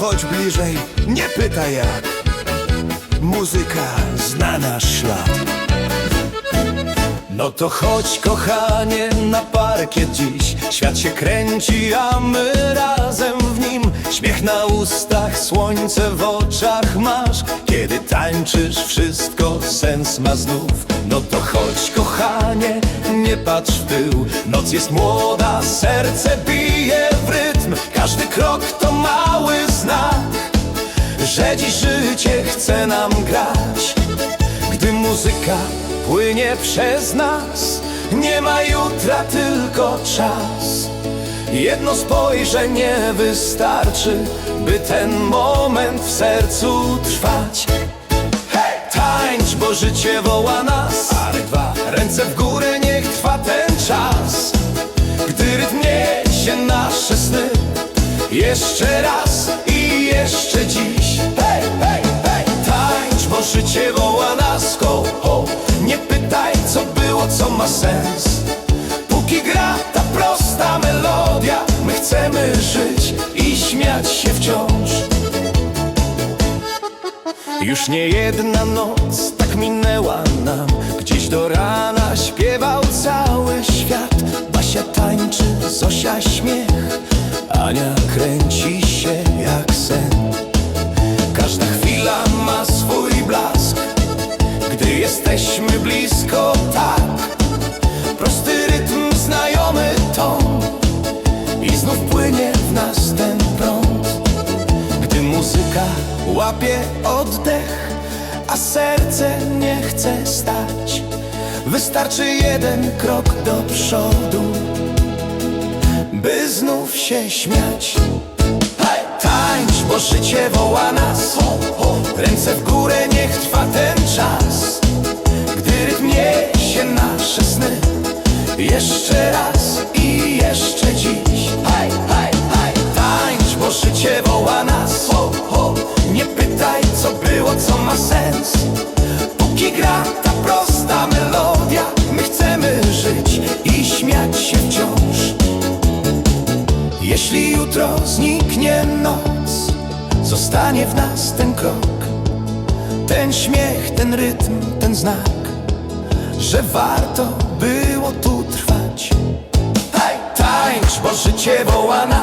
Podchodź bliżej, nie pytaj jak. Muzyka zna nasz ślad. No to chodź kochanie na parkiet dziś. Świat się kręci, a my razem w nim. Śmiech na ustach, słońce w oczach masz. Kiedy tańczysz wszystko sens ma znów. No to chodź kochanie, nie patrz w tył. Noc jest młoda, serce bije płynie przez nas. Nie ma jutra, tylko czas. Jedno spojrzenie wystarczy By ten moment w sercu trwać. Hej! Tańcz, bo życie woła nas. Dwa. Ręce w górę, niech trwa ten czas. Gdy rytm niesie nasze sny Jeszcze raz nie jedna noc tak minęła nam. Gdzieś do rana śpiewał cały świat. Basia tańczy, Zosia śmiech. Ania kręci się jak sen. Każda chwila ma swój blask. Gdy jesteśmy blisko tak. Prosty rytm, znajomy ton. I znów płynie w nas ten prąd. Gdy muzyka łapie oddech, serce nie chce stać. Wystarczy jeden krok do przodu, by znów się śmiać! Tańcz, bo życie woła nas Ręce w górę, niech trwa ten czas Ten śmiech, ten rytm, ten znak Że warto było tu trwać. Hej, tańcz, bo życie woła nas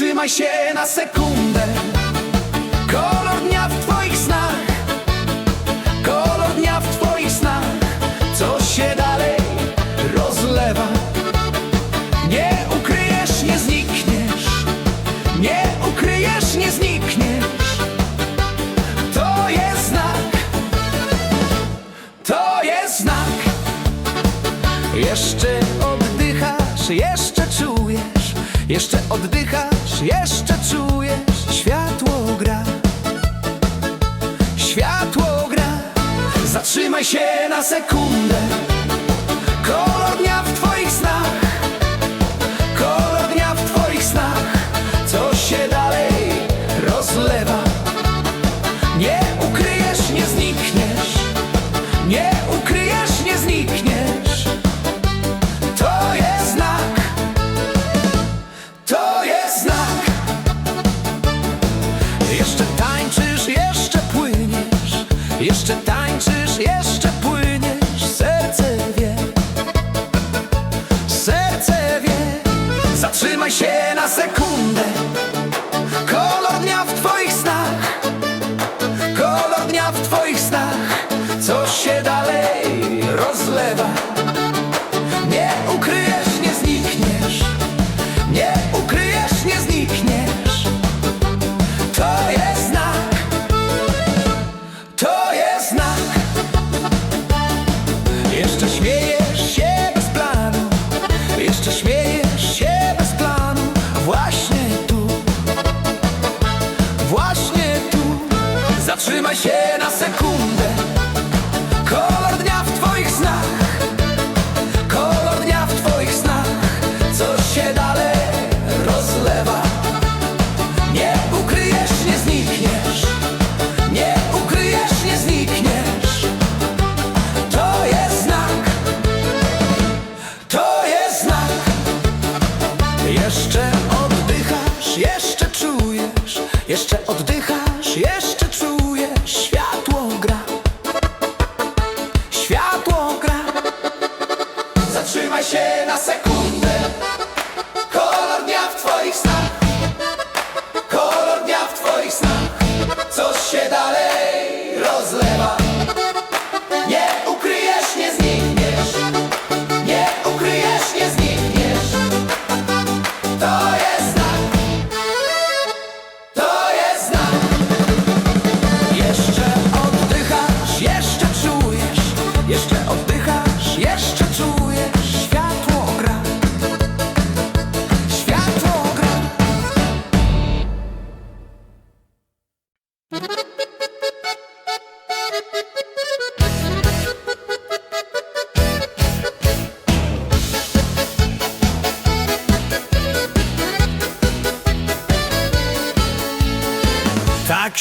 Zatrzymaj się na sekundę. Kolor dnia w twoich snach. Kolor dnia w twoich snach. Co się dalej rozlewa. Nie ukryjesz, nie znikniesz. Nie ukryjesz, nie znikniesz. To jest znak. To jest znak. Jeszcze oddychasz, jeszcze czujesz. Jeszcze oddychasz, jeszcze czujesz Światło gra. Światło gra. Zatrzymaj się na sekundę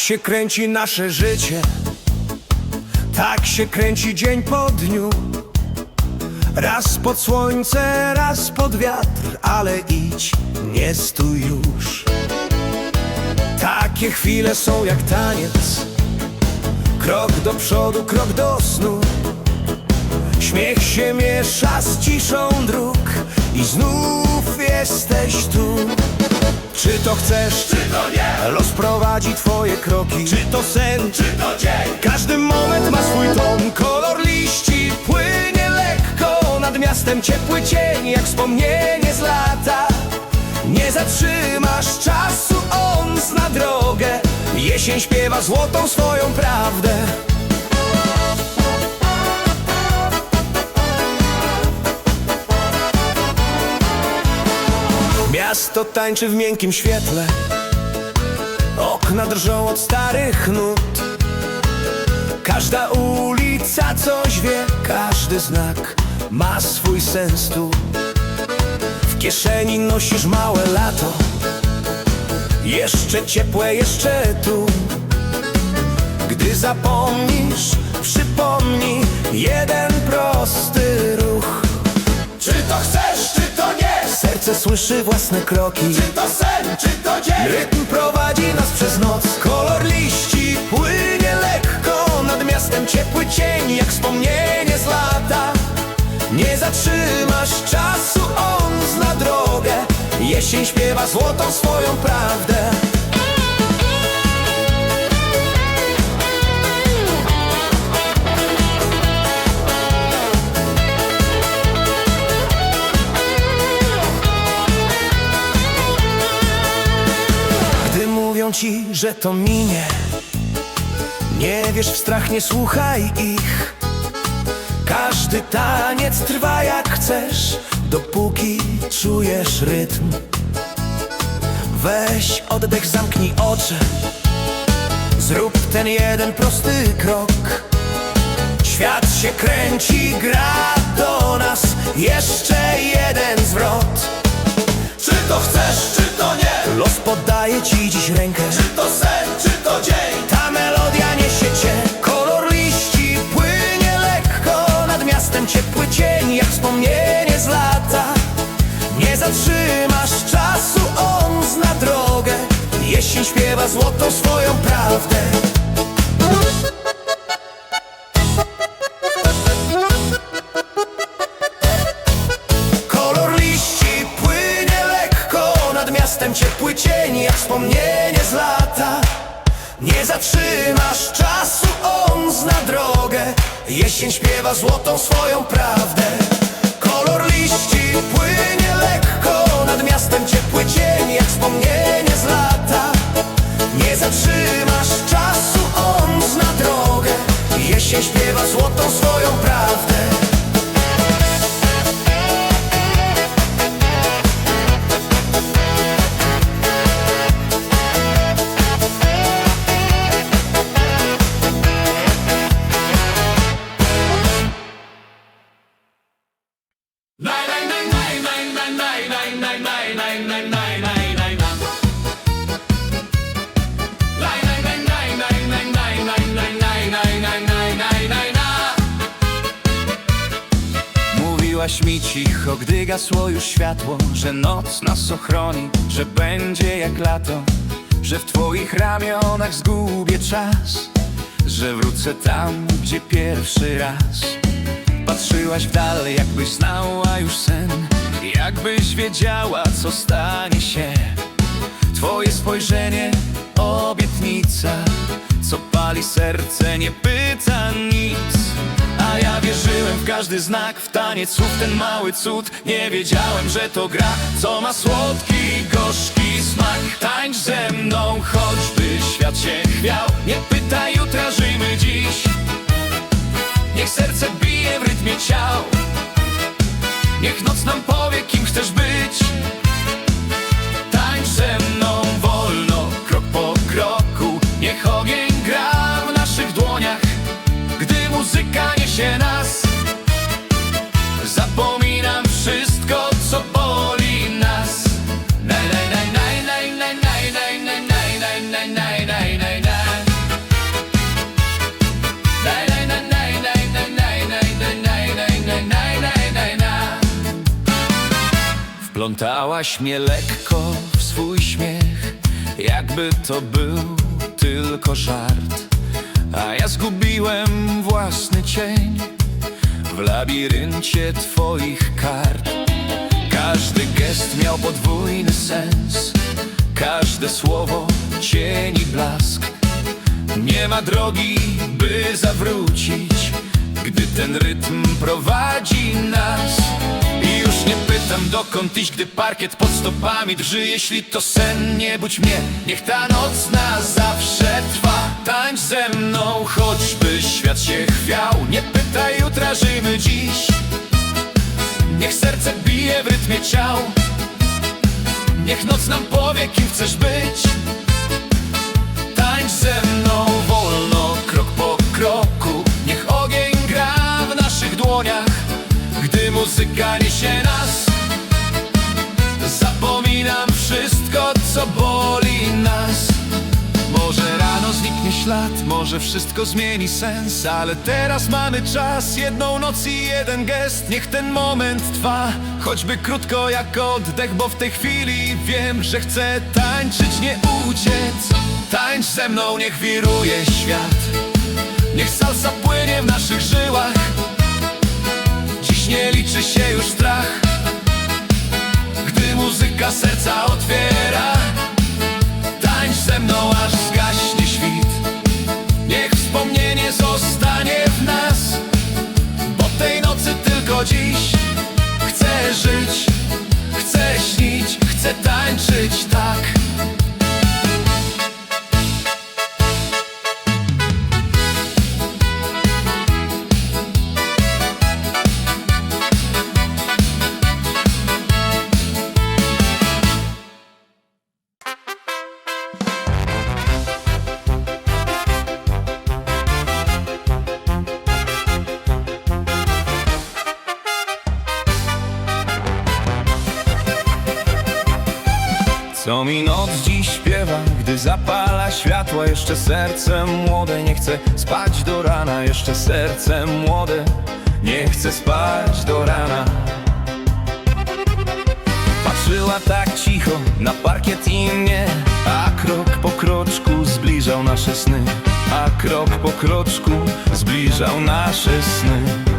się kręci nasze życie. Tak się kręci dzień po dniu. Raz pod słońce, raz pod wiatr Ale idź, nie stój już. Takie chwile są jak taniec. Krok do przodu, krok do snu. Śmiech się miesza z ciszą dróg I znów jesteś tu Czy to chcesz, czy to nie? Los prowadzi twoje kroki. Czy to sen, czy to dzień? Każdy moment ma swój ton Kolor liści płynie lekko. Nad miastem ciepły cień Jak wspomnienie z lata. Nie zatrzymasz czasu, on zna drogę. Jesień śpiewa złotą swoją prawdę Miasto tańczy w miękkim świetle. Okna drżą od starych nut. Każda ulica coś wie Każdy znak ma swój sens tu. W kieszeni nosisz małe lato. Jeszcze ciepłe, jeszcze tu. Gdy zapomnisz, przypomnij Jeden prosty ruch. Czy to chcesz? Serce słyszy własne kroki. Czy to sen, czy to dzień? Rytm prowadzi nas przez noc. Kolor liści płynie lekko Nad miastem. Ciepły cień Jak wspomnienie z lata. Nie zatrzymasz czasu, on zna drogę. Jesień śpiewa złotą swoją prawdę ci, że to minie. Nie wiesz w strach, nie słuchaj ich. Każdy taniec trwa jak chcesz Dopóki czujesz rytm. Weź oddech, zamknij oczy. Zrób ten jeden prosty krok. Świat się kręci, gra do nas. Jeszcze jeden zwrot to chcesz, czy to nie? Los poddaje ci dziś rękę. Czy to sen, czy to dzień? Ta melodia niesie cię. Kolor liści płynie lekko. Nad miastem ciepły cień Jak wspomnienie z lata. Nie zatrzymasz czasu, on zna drogę. Jesień śpiewa złotą swoją prawdę Mówiłaś mi cicho, gdy gasło już światło Że noc nas ochroni, że będzie jak lato Że w twoich ramionach zgubię czas Że wrócę tam, gdzie pierwszy raz. Patrzyłaś w dal, jakbyś znała już sen Jakbyś wiedziała, co stanie się. Twoje spojrzenie, obietnica Co pali serce, nie pyta nic Ja wierzyłem w każdy znak, w taniec słów ten mały cud. Nie wiedziałem, że to gra, co ma słodki, gorzki smak. Tańcz ze mną, choćby świat się chwiał Nie pytaj jutra, żyjmy dziś. Niech serce bije w rytmie ciał. Niech noc nam powie, kim chcesz być Wplątałaś mnie lekko w swój śmiech Jakby to był tylko żart. A ja zgubiłem własny cień W labiryncie twoich kart. Każdy gest miał podwójny sens Każde słowo cień i blask. Nie ma drogi, by zawrócić Gdy ten rytm prowadzi nas już nie pytam dokąd iść, gdy parkiet pod stopami drży. Jeśli to sen, nie budź mnie, niech ta noc na zawsze trwa. Tańcz ze mną, choćby świat się chwiał. Nie pytaj jutra, żyjmy dziś. Niech serce bije w rytmie ciał. Niech noc nam powie, kim chcesz być. Tańcz ze mną niesie nas Zapominam wszystko, co boli nas. Może rano zniknie ślad, może wszystko zmieni sens Ale teraz mamy czas, jedną noc i jeden gest Niech ten moment trwa, choćby krótko jak oddech Bo w tej chwili wiem, że chcę tańczyć, nie uciec. Tańcz ze mną, niech wiruje świat. Niech salsa płynie w naszych żyłach nie liczy się już strach Gdy muzyka serca otwiera. Tańcz ze mną, aż zgaśnie świt. Niech wspomnienie zostanie w nas Bo tej nocy tylko dziś Chcę żyć, chcę śnić, chcę tańczyć tak światła Jeszcze serce młode. Nie chce spać do rana Jeszcze serce młode. Nie chce spać do rana. Patrzyła tak cicho na parkiet i mnie A krok po kroczku zbliżał nasze sny. A krok po kroczku zbliżał nasze sny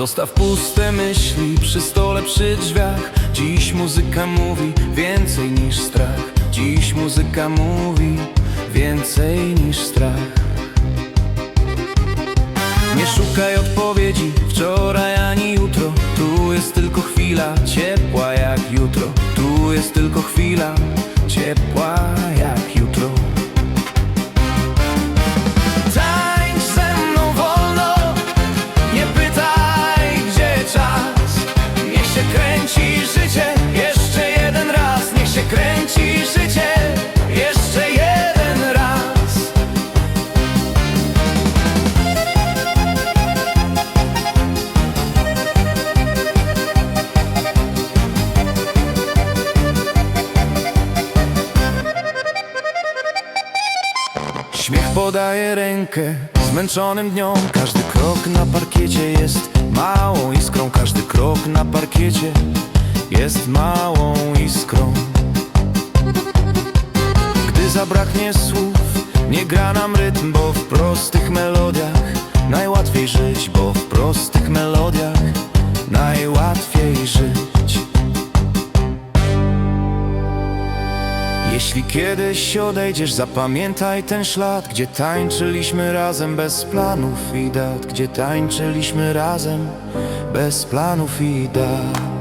Zostaw puste myśli przy stole, przy drzwiach. Dziś muzyka mówi więcej niż strach. Dziś muzyka mówi więcej niż strach. Nie szukaj odpowiedzi wczoraj ani jutro. Tu jest tylko chwila ciepła jak jutro. Tu jest tylko chwila ciepła rękę. Zmęczonym dniom Każdy krok na parkiecie jest małą iskrą. Każdy krok na parkiecie jest małą iskrą. Gdy zabraknie słów, nie gra nam rytm Bo w prostych melodiach najłatwiej żyć Bo w prostych melodiach najłatwiej żyć Jeśli kiedyś odejdziesz, zapamiętaj ten ślad Gdzie tańczyliśmy razem bez planów i dat. Gdzie tańczyliśmy razem bez planów i dat